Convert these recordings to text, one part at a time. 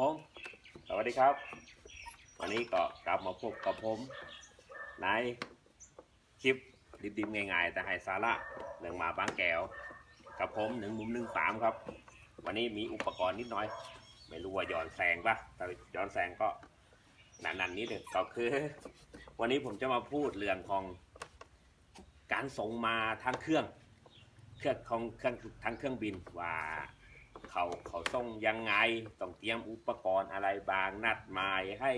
ผม สวัสดีครับ วันนี้ก็กลับมาพบกับผมในคลิปดิบๆง่ายๆ แต่ให้สาระเรื่องหมาบางแก้ว กับผมหนึ่งมุมหนึ่งสามครับ วันนี้มีอุปกรณ์นิดหน่อย ไม่รู้ว่าย้อนแสงปะแต่ย้อนแสงก็หนันๆนิดหนึ่งก็คือ วันนี้ผมจะมาพูดเรื่องของการส่งมาทางเครื่อง เครื่องของเครื่องทางเครื่องบินว่า เขาเขาส่งยังไง ต้องเตรียมอุปกรณ์อะไรบางนัดหมายให้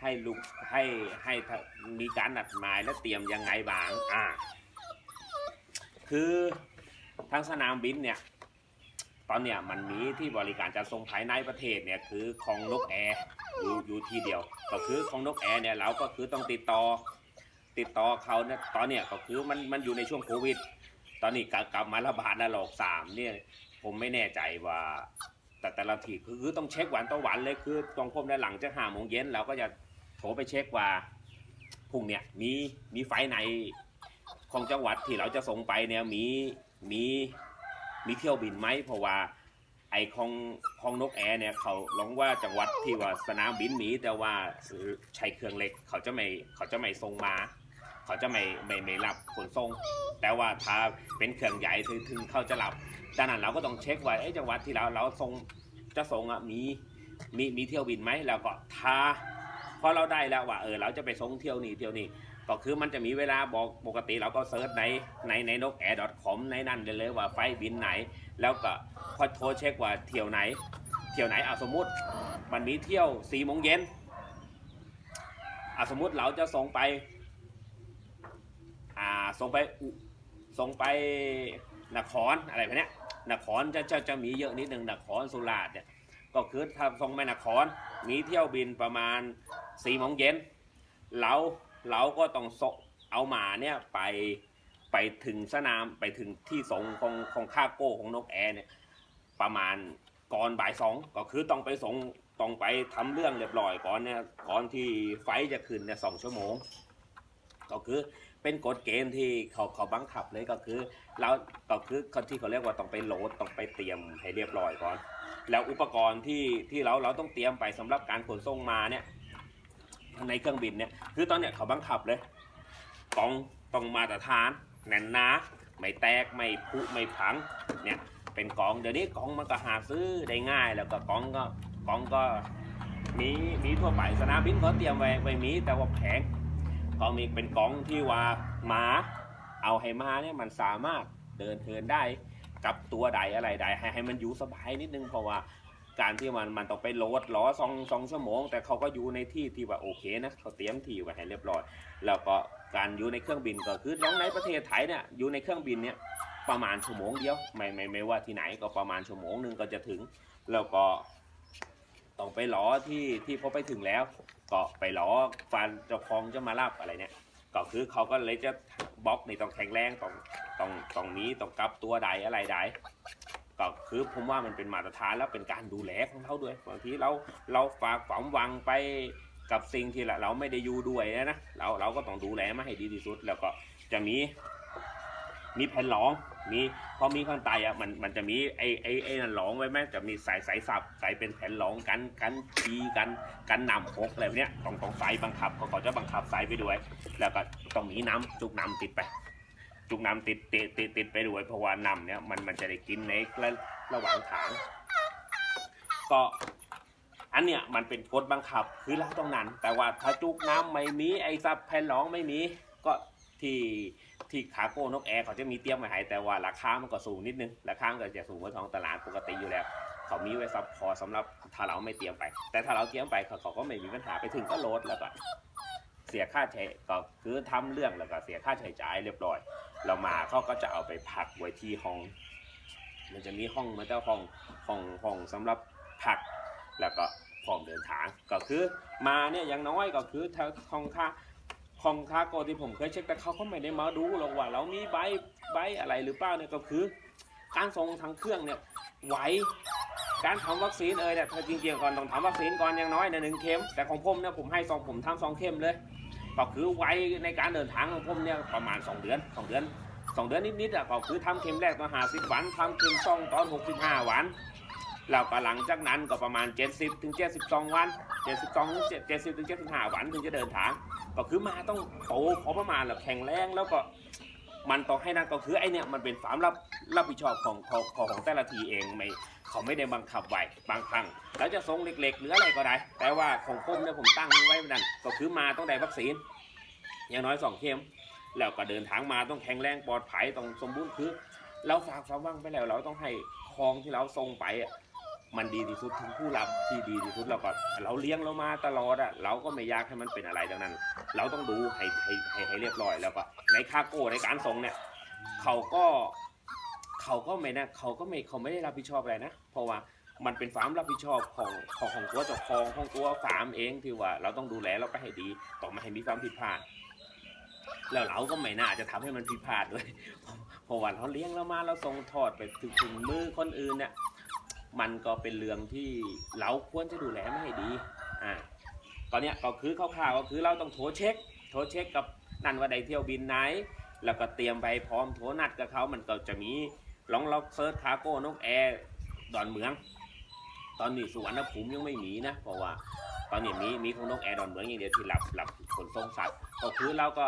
ให้ลูกให้ให้มีการนัดหมายและเตรียมยังไงบางอ่าคือทางสนามบินเนี่ยตอนเนี้ยมันมีที่บริการจัดส่งภายในประเทศเนี่ยคือของนกแอร์อยู่อยู่ที่เดียว ก็คือของนกแอร์เนี่ยเราก็คือต้องติดต่อติดต่อเขาเนี่ยตอนเนี้ยก็คือมันมันอยู่ในช่วงโควิด ตอนนี้กลับมาระบาดระลอกสามเนี่ย ผมไม่แน่ใจว่า แต่แต่ละทีคือคือต้องเช็ควันต่อวันเลยคือตรงผมในหลังจากห้าโมงเย็นเราก็จะโทรไปเช็คว่าพรุ่งเนี่ยมีมีไฟล์ไหนของจังหวัดที่เราจะส่งไปเนี่ยมีมีมีเที่ยวบินไหมเพราะว่าไอของของนกแอร์เนี่ยเขาลองว่าจังหวัดที่ว่าสนามบินมีแต่ว่าใช้เครื่องเล็กเขาจะไม่เขาจะไม่ส่งมา เขาจะไม่ไม่ไม่รับขนส่ง แต่ว่าถ้าเป็นเครื่องใหญ่ถึงถึงเขาจะรับดังนั้นเราก็ต้องเช็คว่าเอ้จังหวัดที่เราเราส่งจะส่งอะมีมีมีเที่ยวบินไหมแล้วก็ถ้าพอเราได้แล้วว่าเออเราจะไปส่งเที่ยวนี้เที่ยวนี้ก็คือมันจะมีเวลาบอกปกติเราก็เซิร์ชในในในนกแอร์ .com ในนั่นได้เลยว่าไฟบินไหน แล้วก็พอยโทรเช็คว่าเที่ยวไหน เที่ยวไหนเอาสมมติมันมีเที่ยวสี่โมงเย็นอะสมมติเราจะส่งไป อ่าส่งไปส่งไปนครอะไรแบบเนี้ยนครจะจะจะมีเยอะนิดหนึ่งนครสุราษฎร์เนี่ยก็คือถ้าส่งไปนครมีเที่ยวบินประมาณสี่โมงเย็นเราเราก็ต้องส่งเอาหมาเนี่ยไปไปถึงสนามไปถึงที่ส่งของของคาโก้ของนกแอร์เนี่ยประมาณก่อนบ่ายสองก็คือต้องไปส่งต้องไปทำเรื่องเรียบร้อยก่อนเนี่ยก่อนที่ไฟจะขึ้นเนี่ยสองชั่วโมง ก็คือเป็นกฎเกณฑ์ที่เขาเขาบังคับเลยก็คือเราก็คือคนที่เขาเรียกว่าต้องไปโหลดต้องไปเตรียมให้เรียบร้อยก่อน แล้วอุปกรณ์ที่ที่เราเราต้องเตรียมไปสำหรับการขนส่งมาเนี่ยในเครื่องบินเนี่ยคือตอนเนี้ยเขาบังคับเลยกล่องต้องมาตรฐานแน่นหนาไม่แตกไม่ผุไม่พังเนี่ยเป็นกล่องเดี๋ยวนี้กล่องมันก็หาซื้อได้ง่าย แล้วก็กล่องก็กล่องก็มีมีทั่วไปสนามบินเขาเตรียมไว้ไว้มีแต่ว่าแพง ก็มีเป็นกล่องที่ว่าหมาเอาให้มาเนี่ยมันสามารถเดินเทินได้กับตัวใดอะไรใดให้ให้มันอยู่สบายนิดนึงเพราะว่าการที่มันมันต้องไปโหลดล้อสองสองชั่วโมง แต่เขาก็อยู่ในที่ที่ว่าโอเคนะเขาเตรียมที่ไว้ให้เรียบร้อย แล้วก็การอยู่ในเครื่องบินก็คือทั้งในประเทศไทยเนี่ยอยู่ในเครื่องบินเนี่ยประมาณชั่วโมงเดียวไม่ไม่ไม่ว่าที่ไหนก็ประมาณชั่วโมงหนึ่งก็จะถึง แล้วก็ ต้องไปล้อที่ที่พอไปถึงแล้ว ก็ไปล้อฟันเจ้าของจะมารับอะไรเนี่ย ก็คือเขาก็เลยจะบล็อกในต้องแข็งแรงต้องต้องต้องนี้ต้องกลับตัวใดอะไรใดก็คือผมว่ามันเป็นมาตรฐานแล้วเป็นการดูแลของเขาด้วยบางทีเราเราฝากฝังหวังไปกับสิ่งที่เราไม่ได้อยู่ด้วยนะเราเราก็ต้องดูแลมาให้ดีที่สุด แล้วก็จะมีมีแผ่นรอง มีพอมีข้างใต้อะมันมันจะมีไอ้ไอ้ไอ้นั่นรองไว้ไหมจะมีสายสายสับสายเป็นแผ่นรองกันกันทีกันกันน้ำพกอะไรแบบเนี้ยต้องต้องสายบังคับเขาเขาจะบังคับสายไปด้วย แล้วก็ต้องมีน้ำจุกน้ำติดไป จุกน้ำติดติดติดติดไปด้วยเพราะว่าน้ำเนี่ยมันมันจะได้กินในระระหว่างทางก็อันเนี้ยมันเป็นกฎบังคับคือเราต้องนั้น แต่ว่าถ้าจุกน้ำไม่มีไอ้ซับแผ่นรองไม่มีก็ ที่ที่คาโก้นกแอร์เขาจะมีเตรียมไว้ให้แต่ว่าราคามันก็สูงนิดนึงราคามันก็จะสูงกว่าท้องตลาดปกติอยู่แล้ว เขามีไว้ซับพอร์ตสำหรับถ้าเราไม่เตรียมไป แต่ถ้าเราเตรียมไปเขาเขาก็ไม่มีปัญหาไปถึงก็โหลดแล้วก็เสียค่าใช้ก็คือทำเรื่องแล้วก็เสียค่าใช้จ่ายเรียบร้อย เรามาเขาก็จะเอาไปพักไว้ที่ห้อง มันจะมีห้องมันจะห้องห้องห้องสำหรับพักแล้วก็พร้อมเดินทางก็คือมาเนี่ยอย่างน้อยก็คือถ้าห้องค่า ห้องคาโกที่ผมเคยเช็คแต่เขาก็ไม่ได้มาดูหรอกว่าเรามีใบใบอะไรหรือเปล่าเนี่ยก็คือ การส่งทางเครื่องเนี่ยไหวการทำวัคซีนเอ่ยเนี่ยถ้าจริงๆก่อนต้องทำวัคซีนก่อนอย่างน้อยเนี่ยหนึ่งเข็มแต่ของผมเนี่ยผมให้สองผมทำสองเข็มเลยก็คือไวในการเดินทางของผมเนี่ยประมาณ 2 เดือน 2 เดือน 2 เดือนนิดๆอะก็คือทำเข็มแรกตอนหาสิบวันทำเข็มสองตอน 65 วันแล้วก็หลังจากนั้นก็ประมาณ 70ถึง72 วัน 72ถึง70ถึง75 วันถึงจะเดินทาง ก็คือมาต้องโตพอประมาณแล้วแข็งแรงแล้วก็มันต้องให้นั่นก็คือไอเนี่ยมันเป็นความรับรับผิดชอบของของของของแต่ละทีเองไม่เขาไม่ได้บังคับไว้บางครั้งแล้วจะทรงเล็กๆหรืออะไรก็ได้ แต่ว่าของผมเนี่ยผมตั้งไว้นั่นก็คือมาต้องได้วัคซีน อย่างน้อยสองเข็มแล้วก็เดินทางมาต้องแข็งแรงปลอดภัยต้องสมบูรณ์คือ เราฝากความหว่างไปแล้วเราต้องให้คลองที่เราส่งไปอะ มันดีที่สุดถึงผู้รับที่ดีที่สุดเราก็เราเลี้ยงเรามาตลอดอะเราก็ไม่อยากให้มันเป็นอะไรดังนั้น เราต้องดูให้ให้ให้ให้เรียบร้อยแล้วก็ในคาโก้ในการส่งเนี่ยเขาก็เขาก็ไม่นะเขาก็ไม่เขาไม่ได้รับผิดชอบอะไรนะ เพราะว่ามันเป็นฟาร์มรับผิดชอบของของของตัวเจ้าของของตัวฟาร์มเองที่ว่า เราต้องดูแลเราก็ให้ดีต้อม่ให้มีความผิดพลาดแล้วเราก็ไม่น่าจะทำให้มันผิดพลาดด้วยเพราะว่าเราเลี้ยงเรามาเราส่งทอดไปถึงมือคนอื่นเนี่ย มันก็เป็นเรื่องที่เราควรจะดูแลไม่ให้ดีอ่าตอนเนี้ยก็คือคร่าวๆก็คือเราต้องโทรเช็ค โทรเช็คกับนั่นว่าได้เที่ยวบินไหน แล้วก็เตรียมไปพร้อมโทรนัดกับเขามันก็จะมีลองล็อกเซิร์ชคาโก้นกแอร์ดอนเมือง ตอนนี้สุวรรณภูมิยังไม่มีนะ เพราะว่าตอนนี้มีมีของนกแอร์ดอนเมืองอย่างเดียวที่รับรับขนส่งสัตว์ก็คือเราก็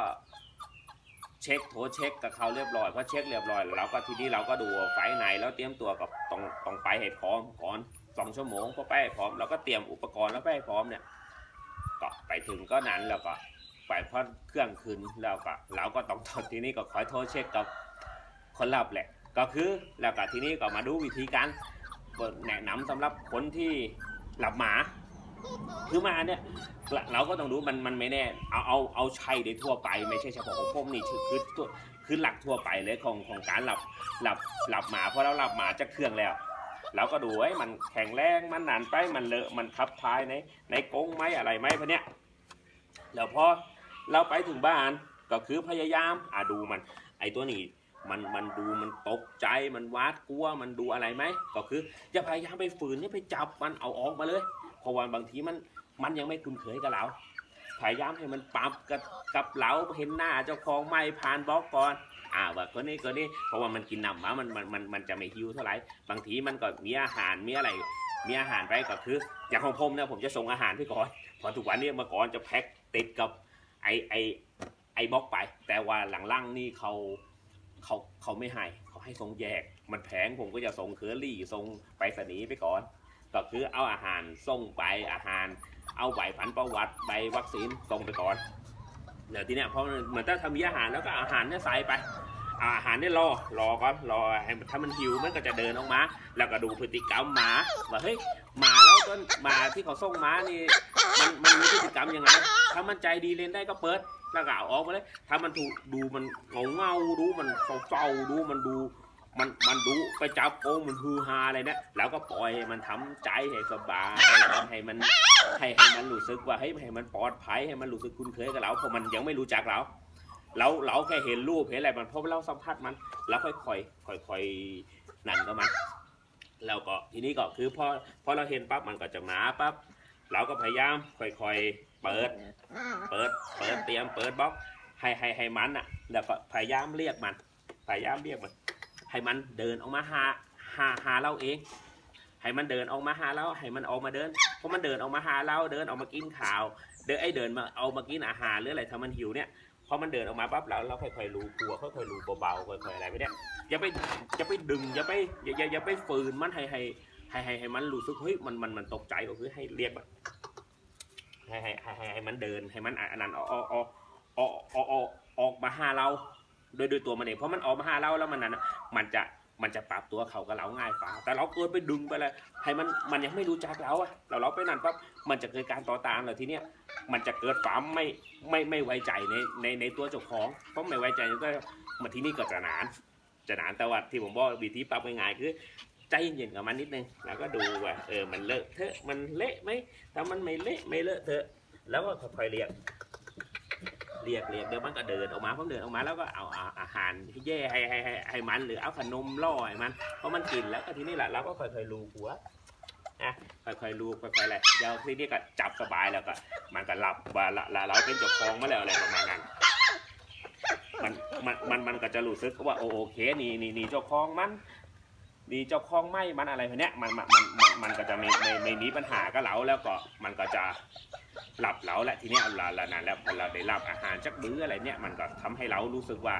เช็คโทรเช็คกับเขาเรียบร้อยพอเช็คเรียบร้อยแล้วเราก็ทีนี้เราก็ดูไฟไหนแล้วเตรียมตัวกับต้องต้องไปให้พร้อมก่อนสองชั่วโมงพอไปให้พร้อมเราก็เตรียมอุปกรณ์แล้วไปให้พร้อมเนี่ยก็ไปถึงก็นั้นแล้วก็ไปพอเครื่องคืนแล้วก็เราก็ต้องทดทีนี้ก็คอยโทรเช็คกับคนรับแหละ ก็คือแล้วก็ทีนี้ก็มาดูวิธีการแนะนำสำหรับคนที่หลับหมา คือมาเนี่ยเราก็ต้องรู้มันมันไม่แน่ เอาเอาเอาใช้ได้ทั่วไปไม่ใช่เฉพาะของผมนี่คือคือคือหลักทั่วไปเลยของของการหลับหลับหลับหมาเพราะเราหลับหมาจากเครื่องแล้วเราก็ดูไว้มันแข็งแรงมันหนานไปมันเลอะมันทับพายในในกงไหมอะไรไหมพะเนี้ยแล้วพอเราไปถึงบ้านก็คือพยายามอะดูมัน ไอตัวนี้มันมันดูมันตกใจมันวาดกลัวมันดูอะไรไหมก็คืออย่าพยายามไปฝืนอย่าไปจับมันเอาออกมาเลย ราะว่าบางทีมันมันยังไม่คุ้นเคยกับเราพยายามให้มันปรับกับกับเราเห็นหน้าเจ้าของไม่ผ่านบล็อกก่อนอ่าว่าคนนี้คนนี้เพราะว่ามันกินน้ำมามันมันมันมันจะไม่หิวเท่าไหร่บางทีมันก็มีอาหารมีอะไร มีอาหารไปก็คืออย่างของผมเนี่ยผมจะส่งอาหารไปก่อนพอทุกวันนี้เมื่อก่อนจะแพ็คติดกับไอไอไอบล็อกไป แต่ว่าหลังๆนี่เขาเขาเขาไม่ให้เขาให้ส่งแยก มันแพงผมก็จะส่งเคอรี่ส่งไปสนีไปก่อน ก็คือเอาอาหารส่งไปอาหาร เอาใบผันประวัติใบวัคซีนส่งไปก่อนเดี๋ยวทีเนี้ยพอเหมือนถ้าทำมีอาหารแล้วก็อาหารเนี่ยใส่ไปอาหารเนี่ยรอรอก่อนรอให้ถ้ามันหิวมันก็จะเดินออกมา แล้วก็ดูพฤติกรรมหมาว่าเฮ้ยหมาแล้วต้นหมาที่เขาส่งหมานี่มันมันมีพฤติกรรมยังไงถ้ามันใจดีเล่นได้ก็เปิดแล้วก็เอาออกมาเลย ถ้ามันถูกดูมันเงาเงาดูมันเศร้าดูมันดู มันมันดูไปจับโกงมันฮือฮาอะไรเนี่ยแล้วก็ปล่อยให้มันทำใจให้สบายให้มันให้ให้มันรู้สึกว่าให้ให้มันปลอดภัยให้มันรู้สึกคุ้นเคยกับเราเพราะมันยังไม่รู้จักเราเราเราแค่เห็นรูปเห็นอะไรมันเพราะเราสัมผัสมัน แล้วค่อยๆค่อยๆนั่นก็มันแล้วก็ทีนี้ก็คือพอพอเราเห็นปั๊บมันก็จะมาปั๊บเราก็พยายามค่อยๆเปิด เปิดเปิดเตรียมเปิดบล็อกให้ให้ให้มันอะ แล้วก็พยายามเรียกมัน พยายามเรียกมัน ให้มันเดินออกมาหาหาหาเราเองให้มันเดินออกมาหาเราให้มันออกมาเดินเพราะมันเดินออกมาหาเราเดินออกมากินข้าว เดินไอ้เดินมาเอามากินอาหารหรืออะไรถ้ามันหิวเนี่ยพอมันเดินออกมาปั๊บเราเราค่อยๆรูกลัวค่อยๆรู้เบาๆค่อยๆอะไรไปเนี่ยอย่าไปอย่าไปดึงอย่าไปอย่าอย่าอย่าไปฝืนมันให้ให้ให้ให้ให้มันรู้สึกเฮ้ยมันมันมันตกใจก็คือให้เรียกมันให้ให้ให้ให้ให้มันเดินให้มันอันนั้นออออกออกออกออกออกออกมาหาเรา โดยโดยตัวมันเองเพราะมันออกมาหาเราแล้วมันนั้นน่ะมันจะมันจะปรับตัวเขากับเราง่ายกว่าแต่เราเกินไปดึงไปเลยให้มันมันยังไม่รู้จักเราอะเราเราไปนั่นปั๊บมันจะเกิดการต่อตามเลยทีเนี้ยมันจะเกิดความไม่ไม่ไม่ไว้ใจในในในตัวเจ้าของเพราะไม่ไว้ใจก็มาที่นี่ก็จะนานจะนานแต่ว่าที่ผมบอกวิธีปรับง่ายๆคือใจเย็นๆกับมันนิดนึงแล้วก็ดูว่าเออมันเลอะเทอะมันเละไหมถ้ามันไม่เละไม่เลอะเทอะแล้วก็ค่อยๆเรียก เรียกเรียกเดี๋ยวมันก็เดินออกมาพอเดินออกมาแล้วก็เอาอาหารที่แย่ให้ให้ให้ให้มันหรือเอาขนมล่อให้มันเพราะมันกินแล้วก็ทีนี้แหละเราก็ค่อยๆลูหัวอะค่อยๆลูค่อยๆอะไรเดี๋ยวทีนี้ก็จับสบายแล้วก็ มันก็หลับว่าเราเป็นเจ้าของมาแล้วอะไรประมาณนั้นมันมันมันมันก็จะรู้สึกว่าโอเคนี่นี่นี่เจ้าของมันนี่เจ้าของไม่มันอะไรพวกเนี้ยมันมันมันมันมันก็จะไม่ไม่ไม่มีปัญหากับเราแล้วก็มันก็จะ หลับเราและทีนี้ยเราเรานานแล้วพอเราได้รับอาหารจากมื้ออะไรเนี่ยมันก็ทำให้เรารู้สึกว่า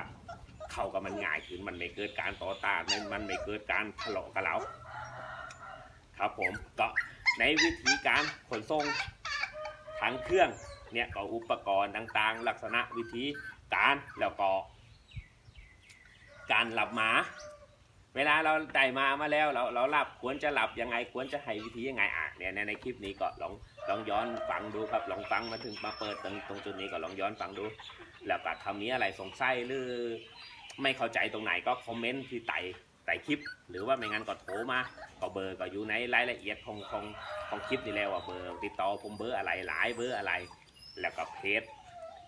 เขากับมันง่ายขึ้นมันไม่เกิดการต่อต้านมันมันไม่เกิดการทะเลาะกับเราครับผมก็ในวิธีการขนส่งทางเครื่องเนี่ยก็อุปกรณ์ต่างๆ ลักษณะวิธีการแล้วก็ การหลับหมา เวลาเราได้มามาแล้วเราเราหลับควรจะหลับยังไงควรจะให้วิธียังไงอะเนี่ยในในคลิปนี้ก็ลอง ลองย้อนฟังดูครับลองฟังมาถึงมาเปิดตรงตรงจุดนี้ก็ลองย้อนฟังดู แล้วก็ทำนี้อะไรสงสัยหรือไม่เข้าใจตรงไหนก็คอมเมนต์ที่ใต้ใต้คลิปหรือว่าไม่งั้นก็โทรมาก็เบอร์ก็อยู่ในรายละเอียดของของของคลิปนี่แล้วว่าเบอร์ติดต่อผมเบอร์อะไรหลายเบอร์อะไร แล้วก็เพจ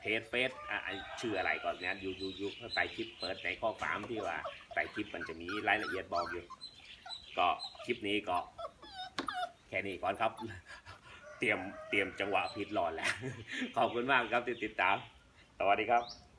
เพจเฟซอะชื่ออะไรก่อนเนี่ยอยู่อยู่อยู่ใต้คลิปเปิดในข้อความที่ว่าใต้คลิปมันจะมีรายละเอียดบอกอยู่ ก็คลิปนี้ก็แค่นี้ก่อนครับ เตรียมเตรียมจังหวะผิดหลอนแล้ว ขอบคุณมากครับที่ติดตาม สวัสดีครับ